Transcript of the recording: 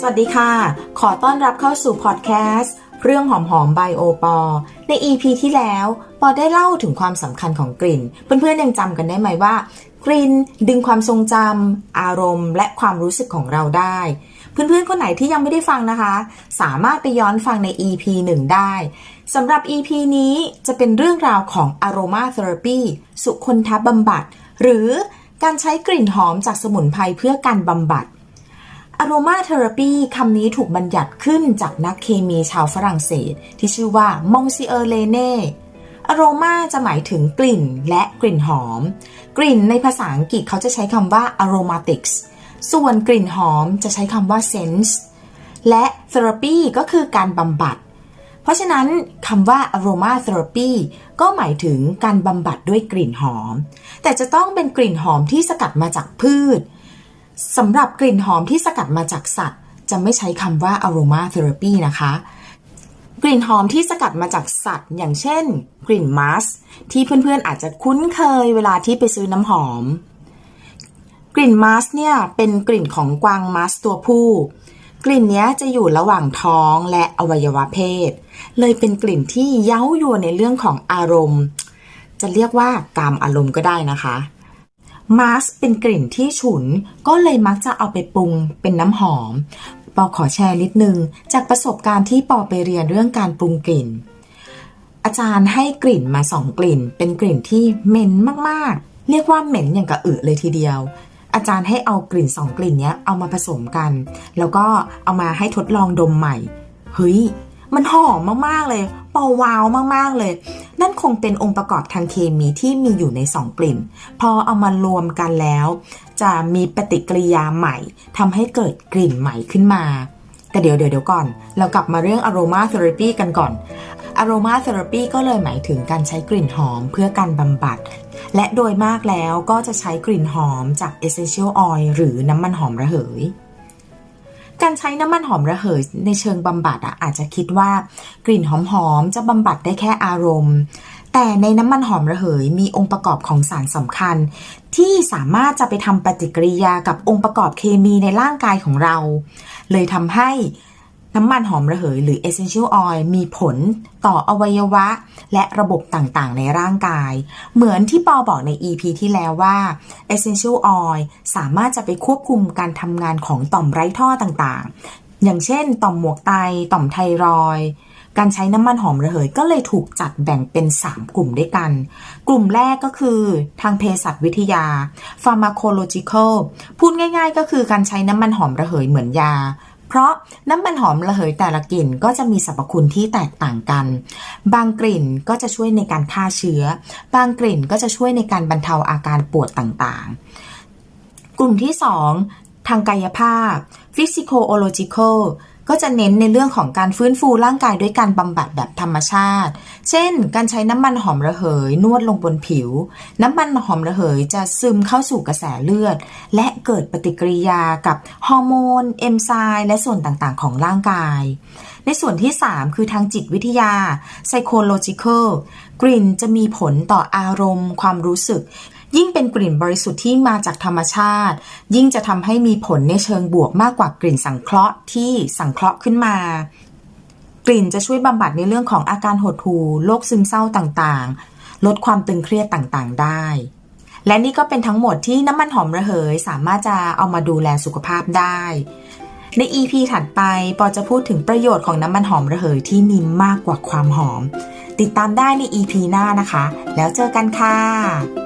สวัสดีค่ะ ขอต้อนรับเข้าสู่พอดแคสต์เรื่องหอมหอมไบโอปอ ใน EP ที่แล้ว ปอได้เล่าถึงความสำคัญของกลิ่น เพื่อนๆยังจำกันได้ไหมว่า กลิ่นดึงความทรงจำอารมณ์ และความรู้สึกของเราได้ เพื่อนๆคนไหนที่ยังไม่ได้ฟังนะคะ สามารถไปย้อนฟังใน EP 1 ได้สำหรับ EP นี้จะเป็นเรื่องราวของ Aroma Therapy สุคนทบำบัด หรือการใช้กลิ่นหอมจากสมุนไพรเพื่อการบำบัด Aroma Therapy คำนี้ถูกบัญญัติขึ้นจากนักเคมีชาวฝรั่งเศส ที่ชื่อว่า Monsieur Lene Aroma จะหมายถึงกลิ่นและกลิ่นหอม กลิ่นในภาษาอังกฤษเขาจะใช้คำว่า aromatics ส่วนกลิ่นหอมจะใช้คำว่า sense และ therapy ก็คือการบำบัด เพราะฉะนั้นคำว่า aroma therapy ก็หมายถึงการบำบัดด้วยกลิ่นหอม แต่จะต้องเป็นกลิ่นหอมที่สกัดมาจากพืช สำหรับกลิ่นหอมที่สกัดมาจากสัตว์ จะไม่ใช้คำว่า aroma therapy นะคะ กลิ่นหอมที่สกัดมาจากสัตว์ อย่างเช่น กลิ่นมัสที่เพื่อนๆอาจจะคุ้นเคยเวลาที่ไปซื้อน้ำหอม กลิ่นมัสเนี่ยเป็นกลิ่นของกวางมัสตัวผู้ กลิ่นนี้จะอยู่ระหว่างท้องและอวัยวะเพศ เลยเป็นกลิ่นที่เย้ายวนในเรื่องของอารมณ์ จะเรียกว่ากามอารมณ์ก็ได้นะคะ มาสเป็นกลิ่นที่ฉุน ก็เลยมักจะเอาไปปรุงเป็นน้ำหอม ปอขอแชร์นิดนึง จากประสบการณ์ที่ปอไปเรียนเรื่องการปรุงกลิ่น อาจารย์ให้กลิ่นมาสองกลิ่น เป็นกลิ่นที่เหม็นมากๆ เรียกว่าเหม็นอย่างกระอึเลยทีเดียวอาจารย์ให้เอากลิ่นสองกลิ่นนี้เอามาผสมกัน แล้วก็เอามาให้ทดลองดมใหม่ เฮ้ย มันหอมมากๆเลยเปอว้าวมากๆเลย นั่นคงเป็นองค์ประกอบทางเคมีที่มีอยู่ในสองกลิ่น พอเอามารวมกันแล้ว จะมีปฏิกิริยาใหม่ทำให้เกิดกลิ่นใหม่ขึ้นมา แต่เดี๋ยวเดี๋ยวเดี๋ยวก่อน เรากลับมาเรื่อง aroma therapy กันก่อน aroma therapy ก็เลยหมายถึงการใช้กลิ่นหอมเพื่อการบำบัด และโดยมากแล้วก็จะใช้กลิ่นหอมจาก essential oil หรือน้ำมันหอมระเหย การใช้น้ำมันหอมระเหยในเชิงบำบัดอะอาจจะคิดว่ากลิ่นหอมๆจะบำบัดได้แค่อารมณ์ แต่ในน้ำมันหอมระเหยมีองค์ประกอบของสารสำคัญ ที่สามารถจะไปทำปฏิกิริยากับองค์ประกอบเคมีในร่างกายของเรา เลยทำให้ น้ำมันหอมระเหยหรือ essential oil มีผลต่ออวัยวะ และระบบต่างๆ ในร่างกาย เหมือนที่ปอบอกใน EP ที่แล้วว่า essential oil สามารถจะไปควบคุมการทำงานของต่อมไร้ท่อต่างๆ อย่างเช่น ต่อมหมวกไต ต่อมไทรอยการใช้น้ำมันหอมระเหยก็เลยถูกจัดแบ่งเป็น 3 กลุ่มด้วยกัน กลุ่มแรกก็คือทางเภสัชวิทยา pharmacological พูดง่ายๆ ก็คือการใช้น้ำมันหอมระเหยเหมือนยา เพราะน้ำมันหอมระเหยแต่ละกลิ่นก็จะมีสรรพคุณที่แตกต่างกัน บางกลิ่นก็จะช่วยในการฆ่าเชื้อ บางกลิ่นก็จะช่วยในการบรรเทาอาการปวดต่างๆ กลุ่มที่ 2 ทางกายภาพ physiological ก็จะเน้นในเรื่องของการฟื้นฟูร่างกายด้วยการบำบัดแบบธรรมชาติ เช่น การใช้น้ำมันหอมระเหย นวดลงบนผิว น้ำมันหอมระเหยจะซึมเข้าสู่กระแสเลือด และเกิดปฏิกิริยากับฮอร์โมน เอนไซม์และส่วนต่างๆ ของร่างกาย ในส่วนที่ 3 คือทางจิตวิทยา psychological กลิ่นจะมีผลต่ออารมณ์ ความรู้สึก ยิ่งเป็นกลิ่นบริสุทธิ์ที่มาจากธรรมชาติ ยิ่งจะทำให้มีผลในเชิงบวกมากกว่ากลิ่นสังเคราะห์ที่สังเคราะห์ขึ้นมากลิ่นจะช่วยบำบัดในเรื่องของอาการหดหู่โรคซึมเศร้าต่างๆ ลดความตึงเครียดต่างๆ ได้ และนี่ก็เป็นทั้งหมดที่น้ำมันหอมระเหย สามารถจะเอามาดูแลสุขภาพได้ ใน EP ถัดไปปอจะพูดถึงประโยชน์ของน้ำมันหอมระเหยที่มีมากกว่าความหอม ติดตามได้ใน EP หน้านะคะ แล้วเจอกันค่ะ